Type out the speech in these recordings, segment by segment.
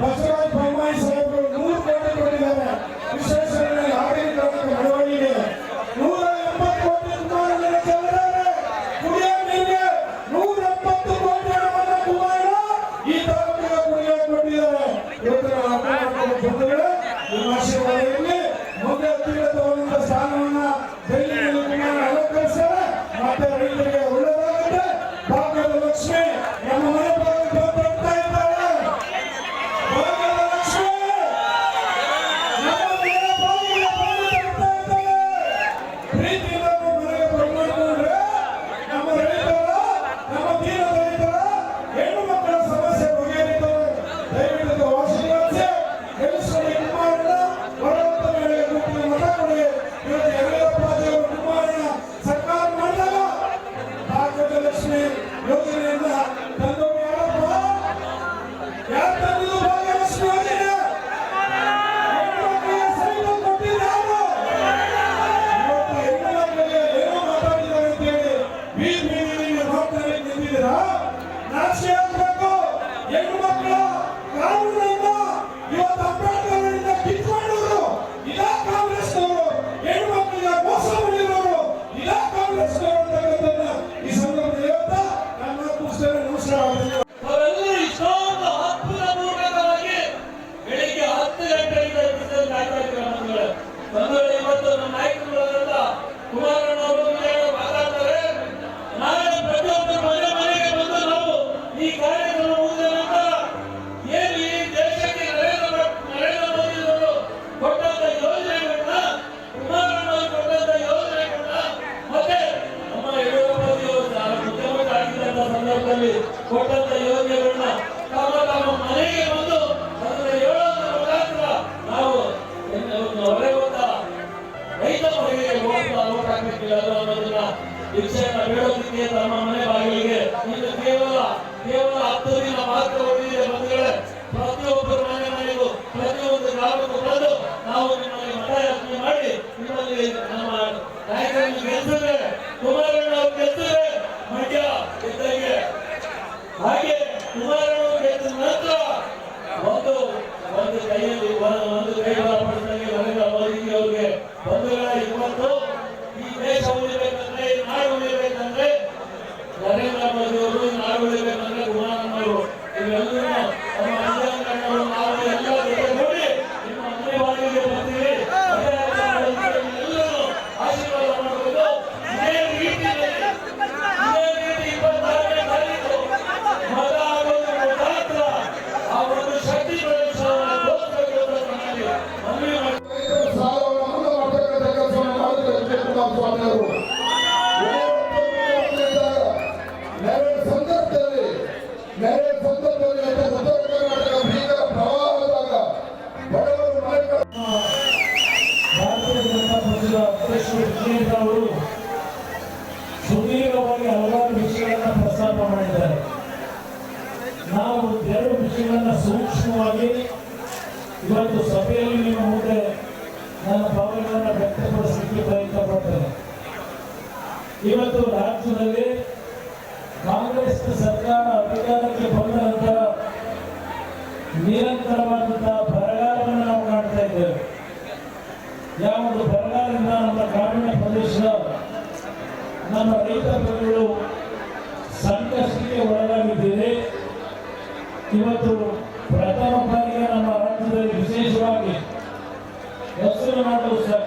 場所は ಐಶ್ವರ್ಯ ಸ್ವಾಮಿಯವರು ನೆರೆ ಸಂದರ್ಭದಲ್ಲಿ ನೆರೆ ಜನತಾ ಪಕ್ಷದ ಅವರು ಸುದೀರ್ಘವಾಗಿ ಹಲವಾರು ವಿಷಯವನ್ನು ಪ್ರಸ್ತಾಪ ಮಾಡಿದ್ದಾರೆ ನಾವು ಎರಡು ವಿಷಯಗಳನ್ನು ಸೂಕ್ಷ್ಮವಾಗಿ ಇವತ್ತು ಸಭೆಯಲ್ಲಿ ನಿಮ್ಮ ಮುಂದೆ ನನ್ನ ಭಾವನೆಗಳನ್ನು ವ್ಯಕ್ತಪಡಿಸಲಿಕ್ಕೆ ಪ್ರಯತ್ನ ಪಡ್ತೇನೆ ಇವತ್ತು ರಾಜ್ಯದಲ್ಲಿ ಕಾಂಗ್ರೆಸ್ ಸರ್ಕಾರ ಅಧಿಕಾರಕ್ಕೆ ಬಂದ ನಂತರ ನಿರಂತರವಾದಂತಹ ಬರಗಾಲವನ್ನು ನಾವು ಕಾಣ್ತಾ ಇದ್ದೇವೆ. ಯಾವುದು ಬರಗಾಲದಿಂದ ನಮ್ಮ ಗ್ರಾಮೀಣ ಪ್ರದೇಶದ ನಮ್ಮ ರೈತ ಬಂಧುಗಳು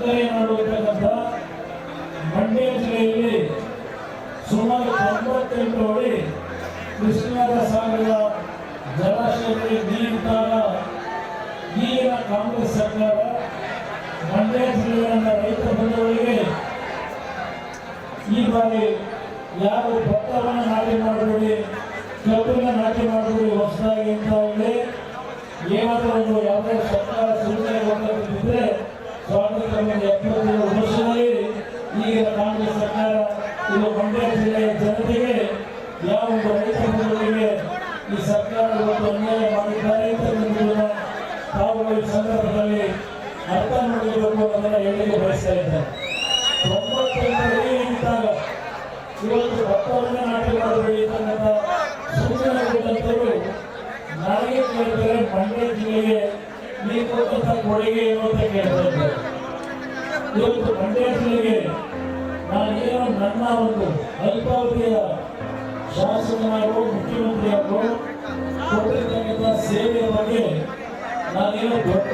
ವರ್ತನೆ ಮಾಡಬೇಕಾದಂಥ ಮಂಡ್ಯ ಜಿಲ್ಲೆಯಲ್ಲಿ ಸುಮಾರು ತೊಂಬತ್ತೆಂಟು ಅಡಿ ಕೃಷ್ಣದ ಸಾಗರದ ಜಲಾಶಯಕ್ಕೆ ನೀರಿದ್ದಾಗ ಈಗಿನ ಕಾಂಗ್ರೆಸ್ ಸರ್ಕಾರ ಮಂಡ್ಯ ಜಿಲ್ಲೆಯ ರೈತ ಬಂಧುಗಳಿಗೆ ಈ ಬಾರಿ ಯಾರು ಭತ್ತವನ್ನು ನಾಟಿ ಮಾಡಬೇಡಿ ಕಬ್ಬನ್ನು ನಾಟಿ ಮಾಡಬೇಡಿ ವಯಸ್ಸಲ್ಲಿದ್ದಾರೆ ತೊಂಬತ್ತೈದರಲ್ಲಿ ಇದ್ದಾಗ ಇವತ್ತು ಮಾಡಿದರೆ ತನ್ನ ಸೂಚನೆ ಕೊಟ್ಟಂಥವರು ಕೇಳಿದರೆ ಜಿಲ್ಲೆಗೆ ನೀವು ಕೊಟ್ಟಂಥ ಅಂತ ಕೇಳ್ತಾರೆ ಜಿಲ್ಲೆಗೆ ಒಂದು ಅಲ್ಪಾವಧಿಯ ಶಾಸಕನಾಗೋ ಮುಖ್ಯಮಂತ್ರಿಯಾಗೋ ಕೊಟ್ಟಿರ್ತಕ್ಕಂಥ ಸೇವೆಯ ಬಗ್ಗೆ ನಾನೇನು ದೊಡ್ಡ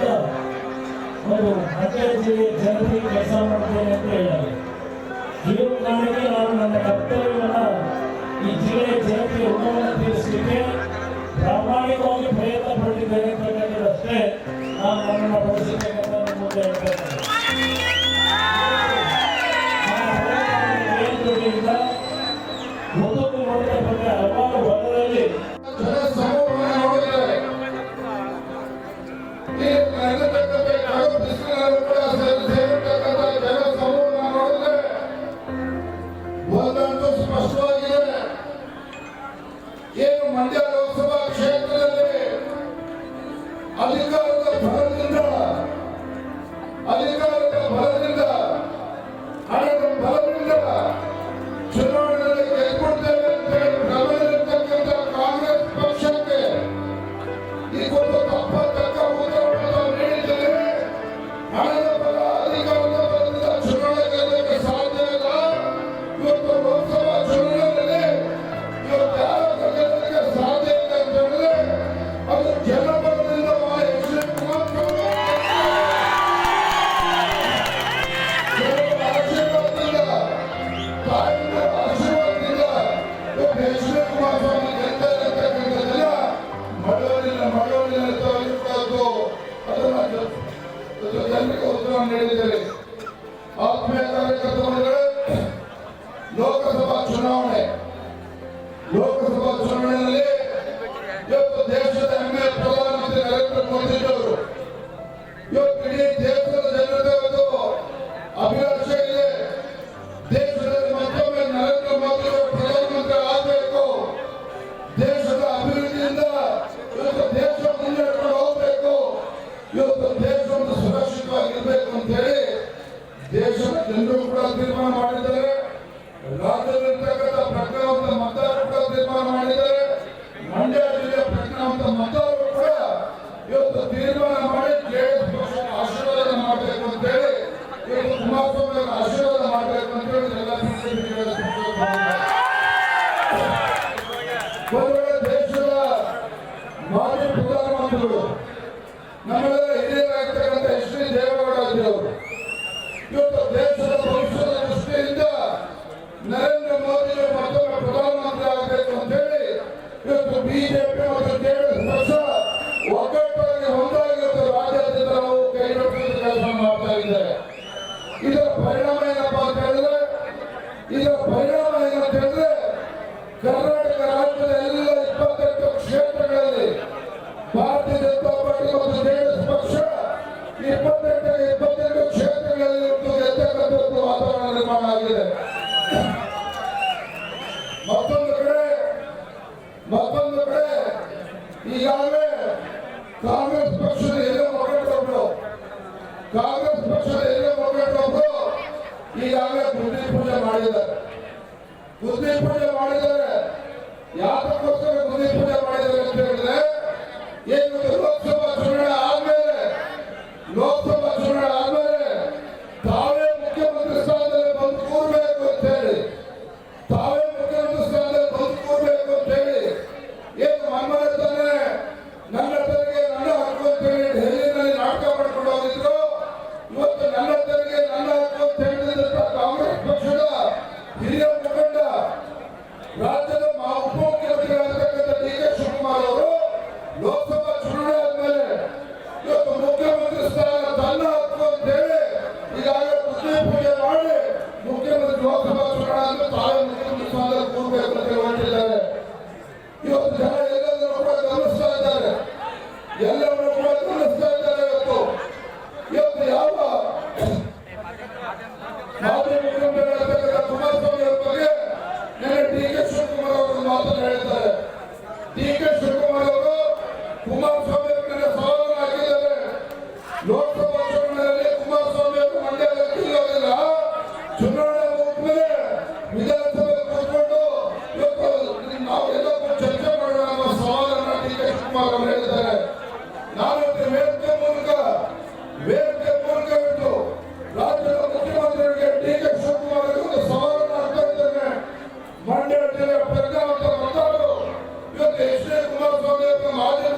ಒಂದು ಮಂಡ್ಯ ಜನರಿಗೆ ಜನತೆಗೆ ಕೆಲಸ ಮಾಡ್ತೇನೆ ಅಂತ ಹೇಳಿದ್ದಾರೆ. ಕಾರಣಕ್ಕೆ ನಾನು ನನ್ನ ಕರ್ತವ್ಯವನ್ನ ಈ ಜಿಲ್ಲೆಯ ಜನತೆಯ ಉಪವನ್ನು ತೀರಿಸಲಿಕ್ಕೆ ಪ್ರಾಮಾಣಿಕವಾಗಿ ಪ್ರಯತ್ನ ಅಂತ ಅಂತಕ್ಕಂಥದ್ದಷ್ಟೇ ನಾನು ನನ್ನನ್ನು ಬಳಸಿರ್ತಕ್ಕಂಥ ಜನರಿಗೆ ನೀಡಿದ್ದಾರೆ ಆತ್ಮೀಯ ಇವತ್ತು ತೀರ್ಮಾನ ಮಾಡಿ ಜೆಡಿಎಸ್ ಆಶೀರ್ವಾದ ಮಾಡಬೇಕು ಅಂತ ಹೇಳಿ, ಇವತ್ತು ಕುಮಾರಸ್ವಾಮಿ ಅವರ ಆಶೀರ್ವಾದ ಮಾಡಬೇಕು ಅಂತ ಹೇಳಿ ಎಲ್ಲ ಒಂದು ವೇಳೆ ದೇಶದ ಮಾಜಿ ಪ್ರಧಾನಮಂತ್ರಿಗಳು, ನಮ್ಮೆಲ್ಲ ಹಿರಿಯರಾಗಿರ್ತಕ್ಕಂಥ ಎಸ್ ಡಿ ದೇವೇಗೌಡ ಅವರು, ಇವತ್ತು ದೇಶದ ಭವಿಷ್ಯದ ದೃಷ್ಟಿಯಿಂದ ನರೇಂದ್ರ ಮೋದಿ ಮತ್ತೊಮ್ಮೆ ಪ್ರಧಾನಮಂತ್ರಿ ಆಗಬೇಕು ಅಂತ ಹೇಳಿ, ಇವತ್ತು ಬಿಜೆಪಿ ಕರ್ನಾಟಕ ರಾಜ್ಯದ ಎಲ್ಲ ಇಪ್ಪತ್ತೆಂಟು ಕ್ಷೇತ್ರಗಳಲ್ಲಿ ಭಾರತೀಯ ಜನತಾ ಪಾರ್ಟಿ ಮತ್ತು ಜೆಡಿಎಸ್ ಪಕ್ಷ ಇಪ್ಪತ್ತೆಂಟು ಇಪ್ಪತ್ತೆಂಟು ಕ್ಷೇತ್ರಗಳಲ್ಲಿ ಇವತ್ತು ಗೆದ್ದಕ್ಕಂಥದ್ದು ವಾತಾವರಣ ನಿರ್ಮಾಣ ಆಗಿದೆ. ಮತ್ತೊಂದು ಕಡೆ ಮತ್ತೊಂದು ಕಡೆ ಈಗಾಗಲೇ ಕಾಂಗ್ರೆಸ್ ಪಕ್ಷದ ಎಲ್ಲ ಮುಖಂಡರೊಬ್ಬರು ಕಾಂಗ್ರೆಸ್ ಪಕ್ಷದ ಎಲ್ಲ ಮುಖಂಡರೊಬ್ಬರು ಈಗಾಗಲೇ ಬುದ್ಧಿ ಪೂಜೆ ಮಾಡಿದ್ದಾರೆ. ಬುದ್ಧಿ ಪೂಜೆ ಮಾಡಿದರೆ ಯಾತಕ್ಕೋಸ್ಕರ ಬುದ್ಧಿ ಪೂಜೆ ఇంకా మా